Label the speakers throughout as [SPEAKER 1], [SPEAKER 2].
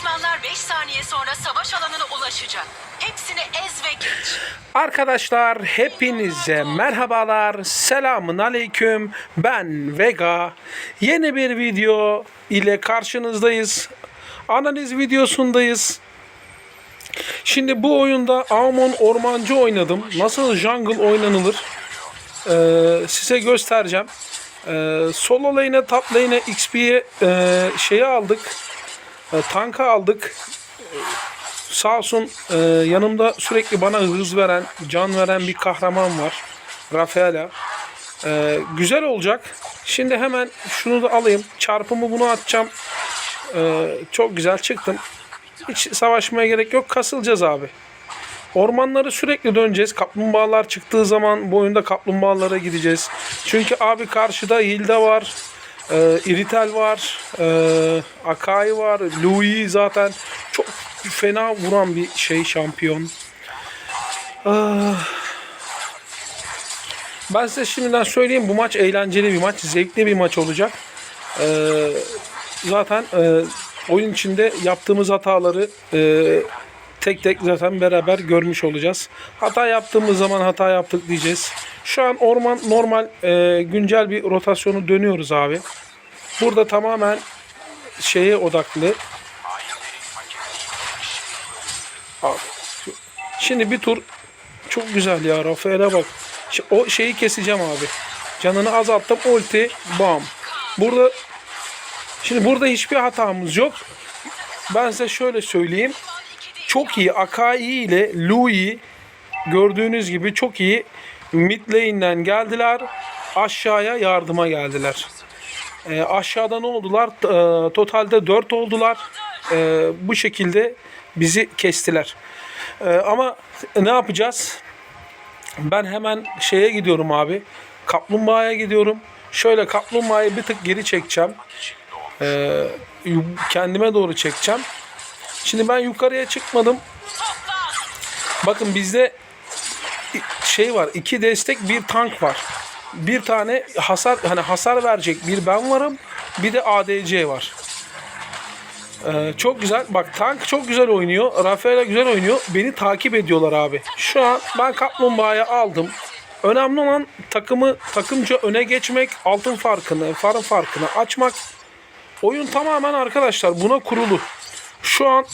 [SPEAKER 1] Düşmanlar 5 saniye sonra savaş alanına ulaşacak. Hepsini ez ve geç.
[SPEAKER 2] Arkadaşlar hepinize merhabalar. Selamun aleyküm. Ben Vega. Yeni bir video ile karşınızdayız. Analiz videosundayız. Şimdi bu oyunda Amon Ormancı oynadım. Nasıl jungle oynanılır ee, size göstereceğim. Ee, solo lane'e top lane'e XP'ye e, şeyi aldık. E, tanka aldık. Sağ olsun e, yanımda sürekli bana hız veren, can veren bir kahraman var. Rafaela. E, güzel olacak. Şimdi hemen şunu da alayım. Çarpımı bunu atacağım. E, çok güzel çıktım. Hiç savaşmaya gerek yok. Kasılacağız abi. Ormanları sürekli döneceğiz. Kaplumbağalar çıktığı zaman bu oyunda kaplumbağalara gideceğiz. Çünkü abi karşıda Hilda var. E, Iritel var. E, Akai var. Louis zaten çok fena vuran bir şey şampiyon. Ah. Ben size şimdiden söyleyeyim bu maç eğlenceli bir maç, zevkli bir maç olacak. Ee, zaten e, oyun içinde yaptığımız hataları e, tek tek zaten beraber görmüş olacağız. Hata yaptığımız zaman hata yaptık diyeceğiz. Şu an orman normal e, güncel bir rotasyonu dönüyoruz abi. Burada tamamen şeye odaklı. Şimdi bir tur çok güzel ya Rafael'e bak. O şeyi keseceğim abi. Canını azalttım ulti bam. Burada şimdi burada hiçbir hatamız yok. Ben size şöyle söyleyeyim. Çok iyi Akai ile Louis gördüğünüz gibi çok iyi mid geldiler. Aşağıya yardıma geldiler. E, aşağıda ne oldular? E, totalde 4 oldular. E, bu şekilde bizi kestiler. E, ama ne yapacağız? Ben hemen şeye gidiyorum abi. Kaplumbağaya gidiyorum. Şöyle kaplumbağayı bir tık geri çekeceğim. E, kendime doğru çekeceğim. Şimdi ben yukarıya çıkmadım. Bakın bizde şey var. iki destek bir tank var. Bir tane hasar hani hasar verecek bir ben varım. Bir de ADC var. Ee, çok güzel. Bak tank çok güzel oynuyor. Rafaela güzel oynuyor. Beni takip ediyorlar abi. Şu an ben kaplumbağayı aldım. Önemli olan takımı takımca öne geçmek, altın farkını, farın farkını açmak. Oyun tamamen arkadaşlar buna kurulu. Şu an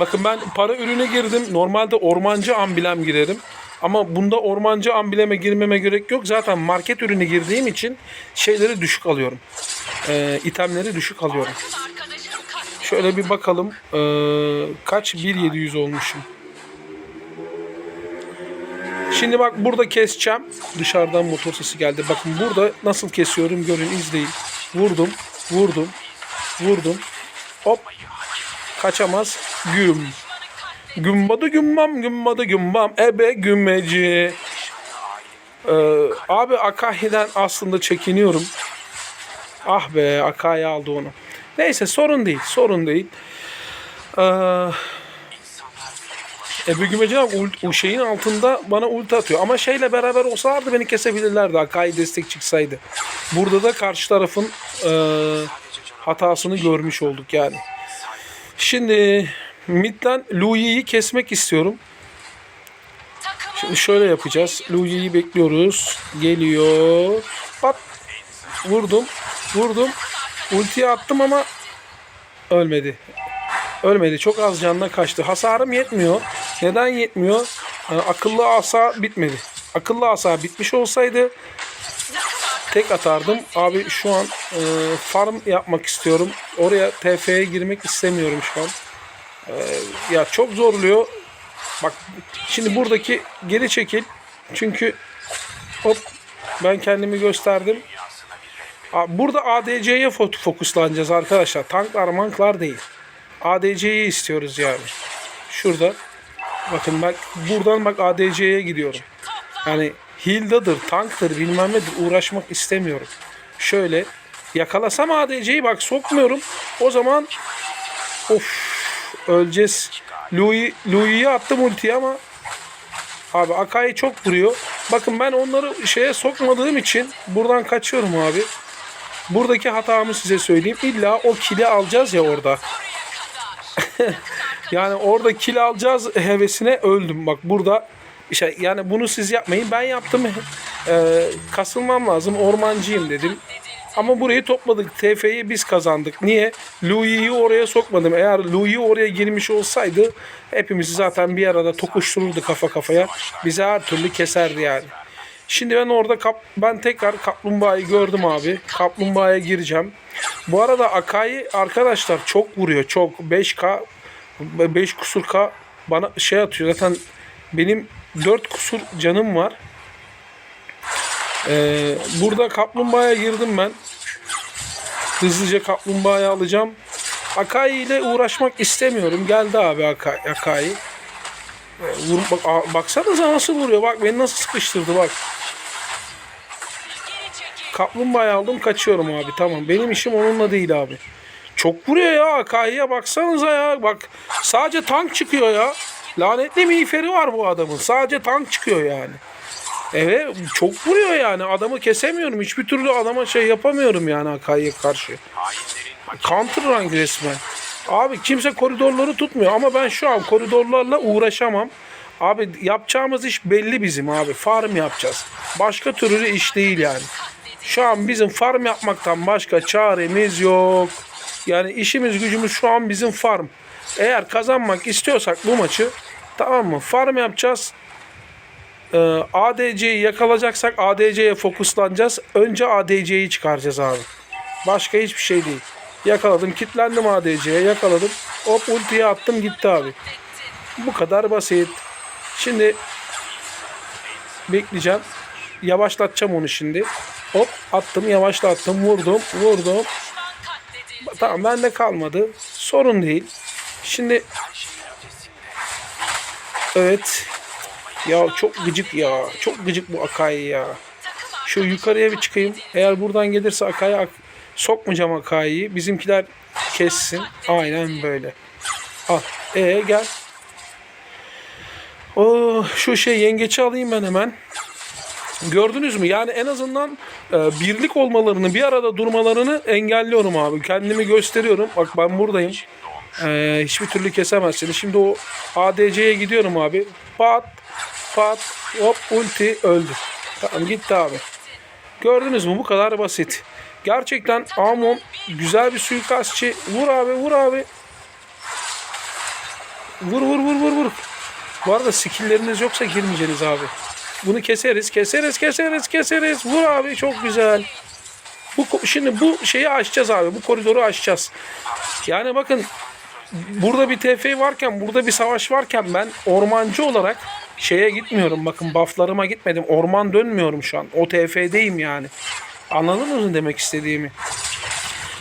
[SPEAKER 2] Bakın ben para ürüne girdim. Normalde ormancı amblem girerim. Ama bunda ormancı ambleme girmeme gerek yok. Zaten market ürünü girdiğim için şeyleri düşük alıyorum. Ee, itemleri düşük alıyorum. Şöyle bir bakalım. Ee, kaç? 1700 olmuşum. Şimdi bak burada keseceğim. Dışarıdan motor sesi geldi. Bakın burada nasıl kesiyorum görün izleyin. Vurdum. Vurdum. Vurdum. Hop. Kaçamaz. Güm. Gümbadı gümbam gümbadı gümbam ebe gümmeci. Ee, abi Akahi'den aslında çekiniyorum. Ah be Akahi aldı onu. Neyse sorun değil sorun değil. Ee, Ebe Gümeci o şeyin altında bana ulti atıyor. Ama şeyle beraber olsalardı beni kesebilirlerdi. Akai destek çıksaydı. Burada da karşı tarafın e, hatasını görmüş olduk yani. Şimdi midden Louis'i kesmek istiyorum. Şimdi şöyle yapacağız. Louis'i bekliyoruz. Geliyor. Pat. Vurdum. Vurdum. Ultiyi attım ama ölmedi. Ölmedi. Çok az canına kaçtı. Hasarım yetmiyor. Neden yetmiyor? Ee, akıllı asa bitmedi. Akıllı asa bitmiş olsaydı tek atardım. Abi şu an e, farm yapmak istiyorum. Oraya TF'ye girmek istemiyorum şu an. E, ya çok zorluyor. Bak şimdi buradaki geri çekil. Çünkü hop ben kendimi gösterdim. Burada ADC'ye fo- fokuslanacağız arkadaşlar. Tanklar manklar değil. ADC'yi istiyoruz yani. Şurada. Bakın bak buradan bak ADC'ye gidiyorum. Yani Hilda'dır, tanktır bilmem nedir uğraşmak istemiyorum. Şöyle yakalasam ADC'yi bak sokmuyorum. O zaman of öleceğiz. Louis, Louis'i attım ultiye ama abi Akai çok vuruyor. Bakın ben onları şeye sokmadığım için buradan kaçıyorum abi. Buradaki hatamı size söyleyeyim. İlla o kili alacağız ya orada. yani orada kil alacağız hevesine öldüm. Bak burada işte yani bunu siz yapmayın. Ben yaptım. Ee, kasılmam lazım. Ormancıyım dedim. Ama burayı topladık. TF'yi biz kazandık. Niye? Louis'i oraya sokmadım. Eğer Louis oraya girmiş olsaydı hepimizi zaten bir arada tokuştururdu kafa kafaya. Bize her türlü keserdi yani. Şimdi ben orada kap, ben tekrar kaplumbağayı gördüm abi. Kaplumbağaya gireceğim. Bu arada Akai arkadaşlar çok vuruyor. Çok 5K 5 kusur K bana şey atıyor. Zaten benim 4 kusur canım var. Ee, burada kaplumbağaya girdim ben. Hızlıca kaplumbağayı alacağım. Akai ile uğraşmak istemiyorum. Geldi abi Akai. Akai. Ee, vur, bak, baksanıza nasıl vuruyor. Bak beni nasıl sıkıştırdı bak. Kaplumbağayı aldım kaçıyorum abi. Tamam benim işim onunla değil abi. Çok vuruyor ya Akai'ye baksanıza ya. Bak sadece tank çıkıyor ya. Lanetli miğferi var bu adamın. Sadece tank çıkıyor yani. Evet çok vuruyor yani. Adamı kesemiyorum. Hiçbir türlü adama şey yapamıyorum yani Akai'ye karşı. Counter rank resmen. Abi kimse koridorları tutmuyor ama ben şu an koridorlarla uğraşamam. Abi yapacağımız iş belli bizim abi. Farm yapacağız. Başka türlü iş değil yani. Şu an bizim farm yapmaktan başka çaremiz yok. Yani işimiz gücümüz şu an bizim farm. Eğer kazanmak istiyorsak bu maçı tamam mı? Farm yapacağız. Ee, ADC'yi yakalayacaksak ADC'ye fokuslanacağız. Önce ADC'yi çıkaracağız abi. Başka hiçbir şey değil. Yakaladım, kitlendim ADC'ye, yakaladım. Hop ultiye attım gitti abi. Bu kadar basit. Şimdi bekleyeceğim. Yavaşlatacağım onu şimdi. Hop attım, yavaşlattım, vurdum, vurdum. Tamam bende kalmadı. Sorun değil. Şimdi Evet. Ya çok gıcık ya. Çok gıcık bu Akai ya. Şu yukarıya bir çıkayım. Eğer buradan gelirse Akai'ye ak- sokmayacağım Akai'yi. Bizimkiler kessin. Aynen böyle. Al. E gel. Oh, şu şey yengeçi alayım ben hemen. Gördünüz mü? Yani en azından e, birlik olmalarını, bir arada durmalarını engelliyorum abi. Kendimi gösteriyorum. Bak ben buradayım. E, hiçbir türlü kesemezsiniz. Şimdi o ADC'ye gidiyorum abi. Pat, pat, hop ulti öldü. Tamam gitti abi. Gördünüz mü? Bu kadar basit. Gerçekten Amon güzel bir suikastçı. Vur abi, vur abi. Vur vur vur vur vur. Bu arada skillleriniz yoksa girmeyeceksiniz abi. Bunu keseriz, keseriz, keseriz, keseriz. Vur abi çok güzel. Bu şimdi bu şeyi açacağız abi. Bu koridoru açacağız. Yani bakın burada bir TF varken, burada bir savaş varken ben ormancı olarak şeye gitmiyorum. Bakın bufflarıma gitmedim. Orman dönmüyorum şu an. O TF'deyim yani. Anladınız mı demek istediğimi?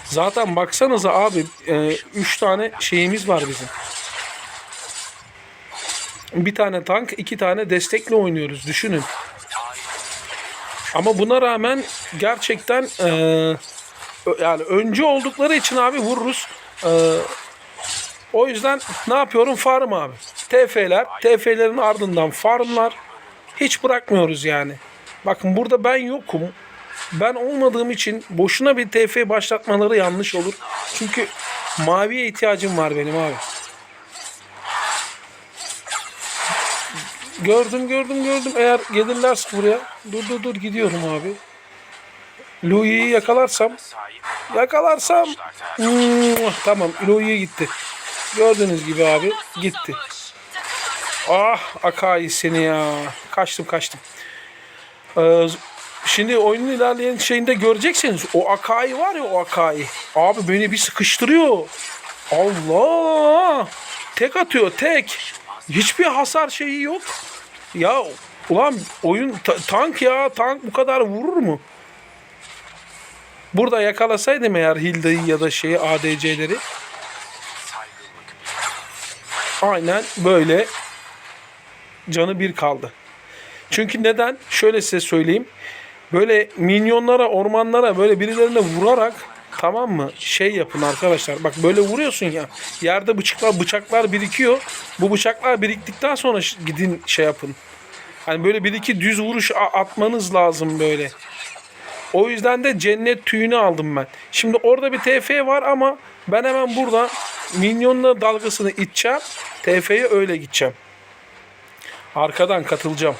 [SPEAKER 2] Zaten baksanıza abi 3 tane şeyimiz var bizim. Bir tane tank, iki tane destekle oynuyoruz. Düşünün. Ama buna rağmen gerçekten ö- yani öncü oldukları için abi vururuz. Eee, o yüzden ne yapıyorum? Farm abi. TF'ler, TF'lerin ardından farmlar. Hiç bırakmıyoruz yani. Bakın burada ben yokum. Ben olmadığım için boşuna bir TF başlatmaları yanlış olur. Çünkü maviye ihtiyacım var benim abi. Gördüm gördüm gördüm. Eğer gelirlerse buraya. Dur dur dur gidiyorum abi. Louis'i yakalarsam. Yakalarsam. Hmm, tamam Louis gitti. Gördüğünüz gibi abi gitti. Ah Akai seni ya. Kaçtım kaçtım. Ee, şimdi oyunun ilerleyen şeyinde göreceksiniz. O Akai var ya o Akai. Abi beni bir sıkıştırıyor. Allah. Tek atıyor tek. Hiçbir hasar şeyi yok. Ya ulan oyun ta- tank ya tank bu kadar vurur mu? Burada yakalasaydım eğer Hilda'yı ya da şeyi ADC'leri aynen böyle canı bir kaldı. Çünkü neden? Şöyle size söyleyeyim. Böyle minyonlara, ormanlara böyle birilerine vurarak tamam mı? Şey yapın arkadaşlar. Bak böyle vuruyorsun ya. Yerde bıçaklar bıçaklar birikiyor. Bu bıçaklar biriktikten sonra gidin şey yapın. Hani böyle bir iki düz vuruş atmanız lazım böyle. O yüzden de cennet tüyünü aldım ben. Şimdi orada bir TF var ama ben hemen burada minyonla dalgasını iteceğim. TF'ye öyle gideceğim. Arkadan katılacağım.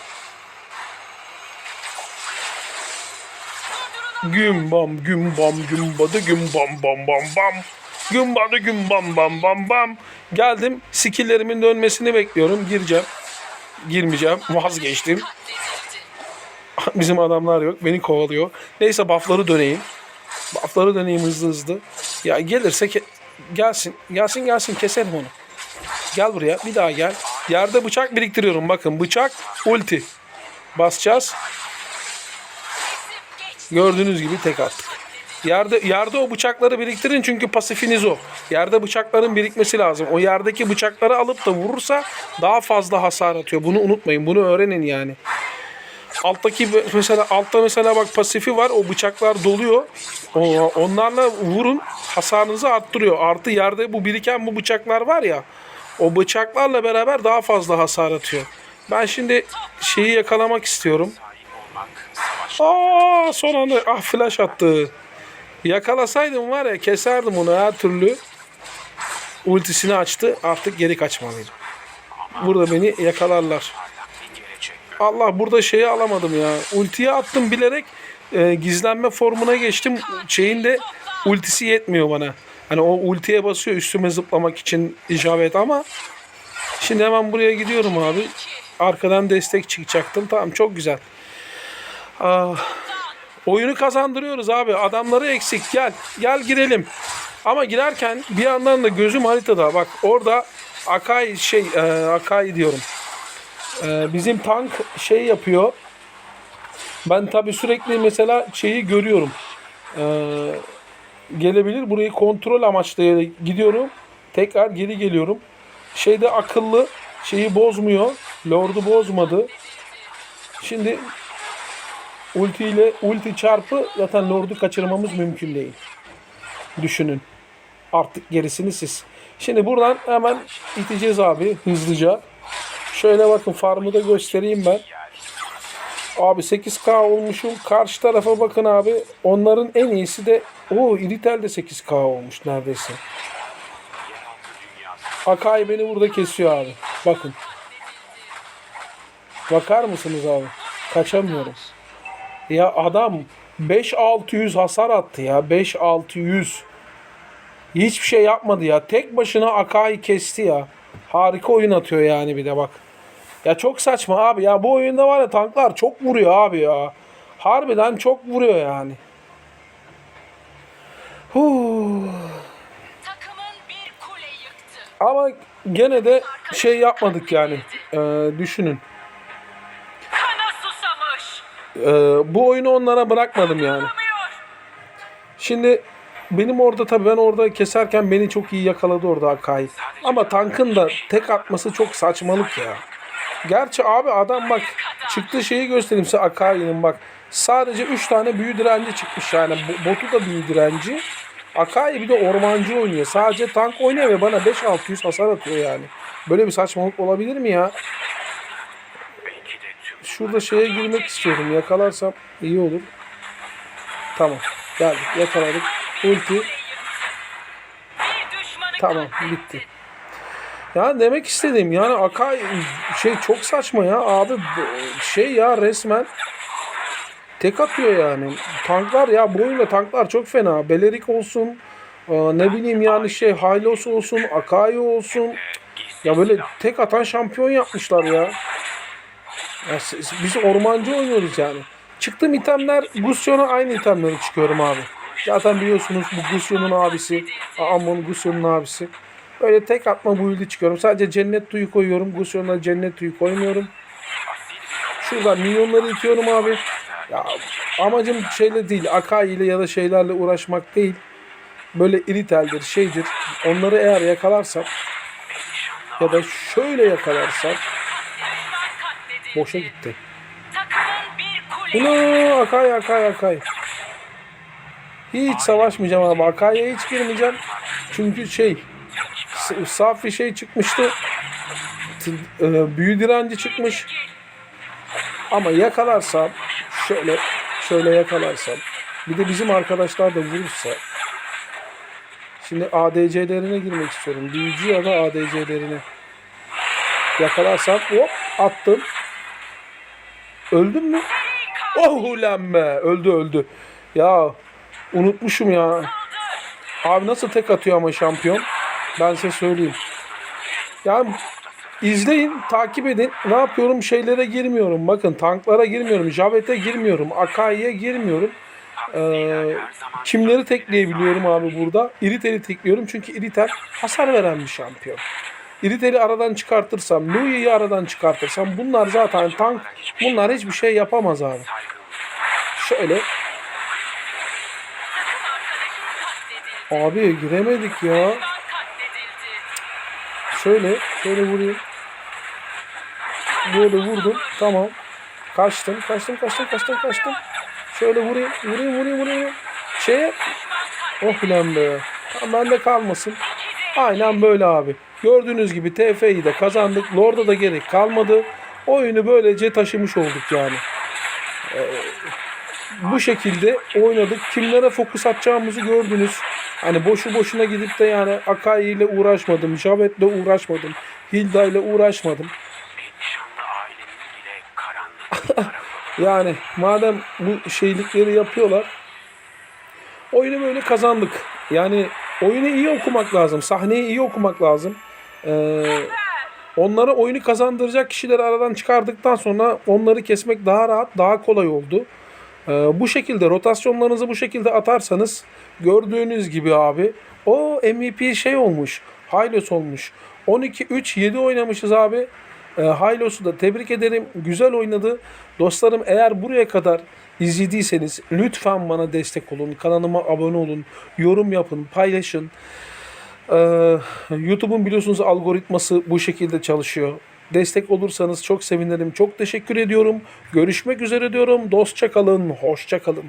[SPEAKER 2] Güm bam güm bam güm badı güm bam bam bam bam. Güm badı güm bam bam bam bam. Geldim skillerimin dönmesini bekliyorum. Gireceğim. Girmeyeceğim. Vazgeçtim. Bizim adamlar yok. Beni kovalıyor. Neyse buff'ları döneyim. Buff'ları döneyim hızlı hızlı. Ya gelirse ke- gelsin. Gelsin gelsin keselim onu. Gel buraya. Bir daha gel. Yerde bıçak biriktiriyorum. Bakın bıçak ulti. Basacağız. Gördüğünüz gibi tek attık. Yerde, yerde o bıçakları biriktirin çünkü pasifiniz o. Yerde bıçakların birikmesi lazım. O yerdeki bıçakları alıp da vurursa daha fazla hasar atıyor. Bunu unutmayın. Bunu öğrenin yani. Alttaki mesela altta mesela bak pasifi var. O bıçaklar doluyor. Onlarla vurun hasarınızı arttırıyor. Artı yerde bu biriken bu bıçaklar var ya. O bıçaklarla beraber daha fazla hasar atıyor. Ben şimdi şeyi yakalamak istiyorum. Aa son anda ah flash attı. Yakalasaydım var ya keserdim onu her türlü. Ultisini açtı. Artık geri kaçmalıydım. Burada beni yakalarlar. Allah burada şeyi alamadım ya. Ultiyi attım bilerek e, gizlenme formuna geçtim. Şeyin de ultisi yetmiyor bana. Hani o ultiye basıyor üstüme zıplamak için icabet ama şimdi hemen buraya gidiyorum abi. Arkadan destek çıkacaktım. Tamam çok güzel. Ah, oyunu kazandırıyoruz abi. Adamları eksik. Gel. Gel girelim. Ama girerken bir yandan da gözüm haritada. Bak orada Akai şey e, Akai diyorum. E, bizim tank şey yapıyor. Ben tabi sürekli mesela şeyi görüyorum. E, gelebilir. Burayı kontrol amaçlı gidiyorum. Tekrar geri geliyorum. Şeyde akıllı şeyi bozmuyor. Lord'u bozmadı. Şimdi ulti ile ulti çarpı zaten Lord'u kaçırmamız mümkün değil. Düşünün. Artık gerisini siz. Şimdi buradan hemen iteceğiz abi hızlıca. Şöyle bakın farmı da göstereyim ben. Abi 8K olmuşum. Karşı tarafa bakın abi. Onların en iyisi de o Iritel de 8K olmuş neredeyse. Akai beni burada kesiyor abi. Bakın. Bakar mısınız abi? Kaçamıyorum. Ya adam 5600 hasar attı ya. 5600. Hiçbir şey yapmadı ya. Tek başına Akai kesti ya. Harika oyun atıyor yani bir de bak. Ya çok saçma abi ya. Bu oyunda var ya tanklar çok vuruyor abi ya. Harbiden çok vuruyor yani. Huu. Ama gene de şey yapmadık yani. Ee, düşünün. Ee, bu oyunu onlara bırakmadım yani. Şimdi benim orada tabii ben orada keserken beni çok iyi yakaladı orada Akai. Ama tankın da tek atması çok saçmalık ya. Gerçi abi adam bak çıktı şeyi göstereyim size Akai'nin bak. Sadece 3 tane büyü direnci çıkmış yani. Bo- Botu da büyü direnci. Akai bir de ormancı oynuyor. Sadece tank oynuyor ve bana 5-600 hasar atıyor yani. Böyle bir saçmalık olabilir mi ya? Şurada şeye girmek istiyorum. Yakalarsam iyi olur. Tamam. Geldik. Yakaladık. Ulti. Tamam. Bitti. Ya demek istediğim yani Akai şey çok saçma ya abi şey ya resmen tek atıyor yani. Tanklar ya bu oyunda tanklar çok fena. Belerik olsun aa, ne bileyim yani şey Hylos olsun Akai olsun ya böyle tek atan şampiyon yapmışlar ya. ya biz ormancı oynuyoruz yani. Çıktığım itemler Gusion'a aynı itemleri çıkıyorum abi. Zaten biliyorsunuz bu Gusion'un abisi. Amon Gusion'un abisi. Böyle tek atma build'i çıkıyorum. Sadece cennet tuyu koyuyorum. Gusion'a cennet tuyu koymuyorum. Şuradan milyonları itiyorum abi. Ya amacım şeyle değil. Akai ile ya da şeylerle uğraşmak değil. Böyle iriteldir, şeydir. Onları eğer yakalarsam ya da şöyle yakalarsam
[SPEAKER 1] katledildi.
[SPEAKER 2] boşa gitti. Bunu Akai Akai Akai. Hiç savaşmayacağım abi. Akai'ye hiç girmeyeceğim. Çünkü şey saf bir şey çıkmıştı. E, büyü direnci çıkmış. Ama yakalarsam şöyle şöyle yakalarsam bir de bizim arkadaşlar da vurursa Şimdi ADC'lerine girmek istiyorum. Büyücü ya da ADC'lerine. Yakalarsam hop attım. Öldün mü? Oh ulan be. Öldü öldü. Ya unutmuşum ya. Abi nasıl tek atıyor ama şampiyon? Ben size söyleyeyim. Yani izleyin, takip edin. Ne yapıyorum? Şeylere girmiyorum. Bakın tanklara girmiyorum. Javet'e girmiyorum. Akai'ye girmiyorum. Ee, kimleri tekleyebiliyorum abi burada? Iritel'i tekliyorum. Çünkü Iritel hasar veren bir şampiyon. Iritel'i aradan çıkartırsam, Louis'i aradan çıkartırsam bunlar zaten tank. Bunlar hiçbir şey yapamaz abi. Şöyle. Abi giremedik ya. Şöyle, şöyle vurayım. Böyle vurdum. Tamam. Kaçtım, kaçtım, kaçtım, kaçtım, kaçtım. Şöyle vurayım, vurayım, vurayım, vurayım. Şeye... Oh ulan be. Tamam bende kalmasın. Aynen böyle abi. Gördüğünüz gibi TF'yi de kazandık. Lord'a da gerek kalmadı. Oyunu böylece taşımış olduk yani. Ee, bu şekilde oynadık. Kimlere fokus atacağımızı gördünüz. Hani boşu boşuna gidip de yani Akai ile uğraşmadım. Javet'le uğraşmadım. Hilda ile uğraşmadım. Yani madem bu şeylikleri yapıyorlar oyunu böyle kazandık. Yani oyunu iyi okumak lazım. Sahneyi iyi okumak lazım. Ee, onlara oyunu kazandıracak kişileri aradan çıkardıktan sonra onları kesmek daha rahat, daha kolay oldu. Ee, bu şekilde rotasyonlarınızı bu şekilde atarsanız gördüğünüz gibi abi o MVP şey olmuş. Hylos olmuş. 12-3-7 oynamışız abi. E, Haylos'u da tebrik ederim. Güzel oynadı. Dostlarım eğer buraya kadar izlediyseniz lütfen bana destek olun. Kanalıma abone olun. Yorum yapın. Paylaşın. Ee, YouTube'un biliyorsunuz algoritması bu şekilde çalışıyor. Destek olursanız çok sevinirim. Çok teşekkür ediyorum. Görüşmek üzere diyorum. Dostça kalın. Hoşça kalın.